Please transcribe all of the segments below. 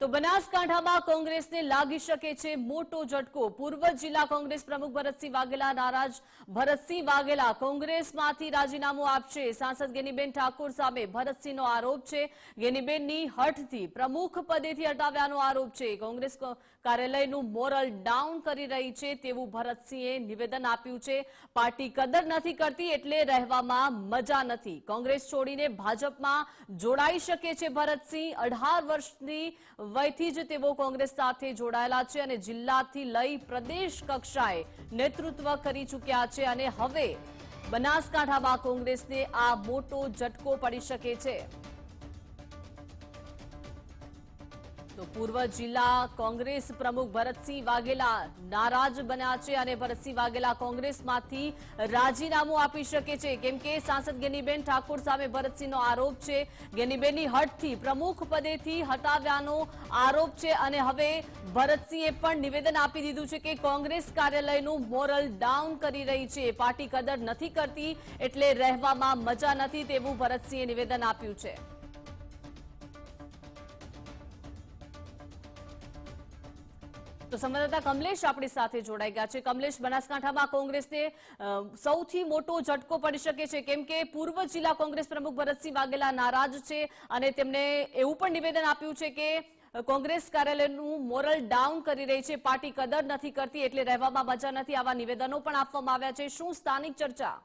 તો બનાસકાંઠામાં કોંગ્રેસને લાગી શકે છે મોટો ઝટકો. પૂર્વ જિલ્લા કોંગ્રેસ પ્રમુખ ભરતસિંહ વાઘેલા નારાજ. ભરતસિંહ વાઘેલા કોંગ્રેસમાંથી રાજીનામું આપશે. સાંસદ ગેનીબેન ઠાકોર સામે ભરતસિંહનો આરોપ છે. ગેનીબેનની હઠથી પ્રમુખ પદેથી હટાવ્યાનો આરોપ છે. કોંગ્રેસ કાર્યાલયનું મોરલ ડાઉન કરી રહી છે તેવું ભરતસિંહે નિવેદન આપ્યું છે. પાર્ટી કદર નથી કરતી એટલે રહેવામાં મજા નથી. કોંગ્રેસ છોડીને ભાજપમાં જોડાઈ શકે છે ભરતસિંહ. અઢાર વર્ષની વયથી જ તેઓ કોંગ્રેસ સાથે જોડાયેલા છે અને જિલ્લાથી લઈ પ્રદેશ કક્ષાએ નેતૃત્વ કરી ચૂક્યા છે અને હવે બનાસકાંઠામાં કોંગ્રેસને આ મોટો ઝટકો પડી શકે છે. તો પૂર્વ જિલ્લા કોંગ્રેસ પ્રમુખ ભરતસિંહ વાઘેલા નારાજ બન્યા છે અને ભરતસિંહ વાઘેલા કોંગ્રેસમાંથી રાજીનામું આપી શકે છે. કેમ કે સાંસદ ગેનીબેન ઠાકોર સામે ભરતસિંહનો આરોપ છે. ગેનીબેનની હટથી પ્રમુખ પદેથી હટાવ્યાનો આરોપ છે અને હવે ભરતસિંહે પણ નિવેદન આપી દીધું છે કે કોંગ્રેસ કાર્યાલયનું મોરલ ડાઉન કરી રહી છે. પાર્ટી કદર નથી કરતી એટલે રહેવામાં મજા નથી તેવું ભરતસિંહે નિવેદન આપ્યું છે. તો સંવાદદાતા કમલેશ આપણી સાથે જોડાઈ ગયા છે. કમલેશ, બનાસકાંઠામાં કોંગ્રેસને સૌથી મોટો ઝટકો પડી શકે છે. કેમ કે પૂર્વ જિલ્લા કોંગ્રેસ પ્રમુખ ભરતસિંહ વાઘેલા નારાજ છે અને તેમણે એવું પણ નિવેદન આપ્યું છે કે કોંગ્રેસ કાર્યાલયનું મોરલ ડાઉન કરી રહી છે. પાર્ટી કદર નથી કરતી એટલે રહેવામાં મજા નથી. આવા નિવેદનો પણ આપવામાં આવ્યા છે. શું સ્થાનિક ચર્ચા?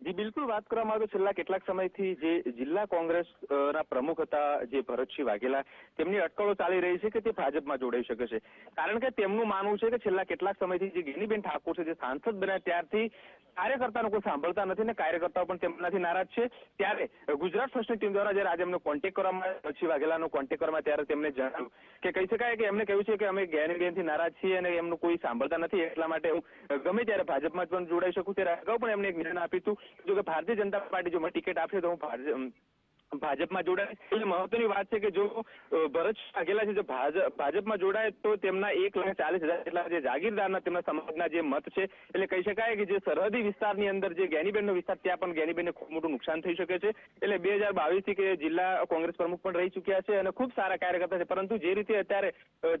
જી, બિલકુલ વાત કરવામાં આવે છેલ્લા કેટલાક સમયથી જે જિલ્લા કોંગ્રેસના પ્રમુખ હતા, જે ભરતસિંહ વાઘેલા, તેમની અટકળો ચાલી રહી છે કે તે ભાજપમાં જોડાઈ શકે છે? કારણ કે તેમનું માનવું છે કે છેલ્લા કેટલાક સમયથી જે ગિનીબેન ઠાકોર છે, જે સાંસદ બન્યા ત્યારથી કાર્યકર્તાનો કોઈ સાંભળતા નથી ને કાર્યકર્તાઓ પણ તેમનાથી નારાજ છે. ત્યારે ગુજરાત ફર્સ્ટની ટીમ દ્વારા જયારે આજે એમનો કોન્ટેક્ટ કરવામાં પછી વાઘેલાનો કોન્ટેક્ટ કરવામાં ત્યારે તેમને જણાવ્યું કે કહી શકાય કે એમને કહ્યું છે કે અમે ગેનીબેનથી નારાજ છીએ અને એમનું કોઈ સાંભળતા નથી, એટલા માટે હું ગમે ત્યારે ભાજપમાં પણ જોડાઈ શકું ત્યારે અગાઉ પણ એમને એક નિર્ણય આપ્યું હતું. જો કે ભારતીય જનતા પાર્ટી જો મને ટિકિટ આપશે તો હું ભાજપમાં જોડાય એટલે મહત્વની વાત છે કે જો ભરત વાઘેલા છે, જો ભાજપમાં જોડાય તો તેમના એક લાખ ચાલીસ હજાર જેટલા જે જાગીરદારના તેમના સમાજના જે મત છે, એટલે કહી શકાય કે જે સરહદી વિસ્તારની અંદર જે ગેનીબેનનો વિસ્તાર, ત્યાં પણ ગેનીબેનને ખૂબ મોટું નુકસાન થઈ શકે છે. એટલે બે હજાર બાવીસથી કે જિલ્લા કોંગ્રેસ પ્રમુખ પણ રહી ચુક્યા છે અને ખૂબ સારા કાર્યકર્તા છે. પરંતુ જે રીતે અત્યારે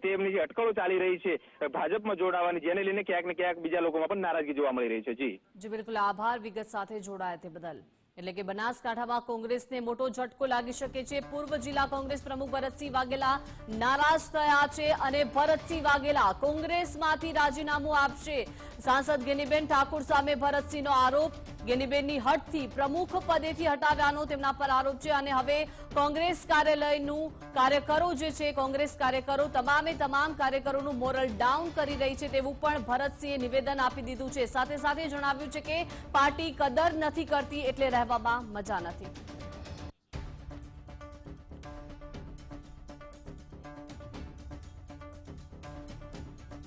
તેમની જે અટકળો ચાલી રહી છે ભાજપમાં જોડાવાની, જેને લઈને ક્યાંક ને ક્યાંક બીજા લોકોમાં પણ નારાજગી જોવા મળી રહી છે. જી. જી, બિલકુલ. આભાર. વિગત સાથે જોડાયા તે બદલ. એટલે કે બનાસકાંઠામાં કોંગ્રેસને મોટો ઝટકો લાગી શકે છે. પૂર્વ જિલ્લા કોંગ્રેસ પ્રમુખ ભરતસિંહ વાઘેલા નારાજ થયા છે અને ભરતસિંહ વાઘેલા કોંગ્રેસમાંથી રાજીનામું આપશે. સાંસદ ગેનીબેન ઠાકુર સામે ભરતસિંહનો આરોપ. ગેનીબેનની હટથી પ્રમુખ પદેથી હટાવ્યાનો તેમના પર આરોપ છે અને હવે કોંગ્રેસ કાર્યાલયનું કાર્યકરો જે છે, કોંગ્રેસ કાર્યકરો તમામે તમામ કાર્યકરોનું મોરલ ડાઉન કરી રહી છે તેવું પણ ભરતસિંહે નિવેદન આપી દીધું છે. સાથે સાથે જણાવ્યું છે કે પાર્ટી કદર નથી કરતી એટલે રહેવામાં મજા નથી.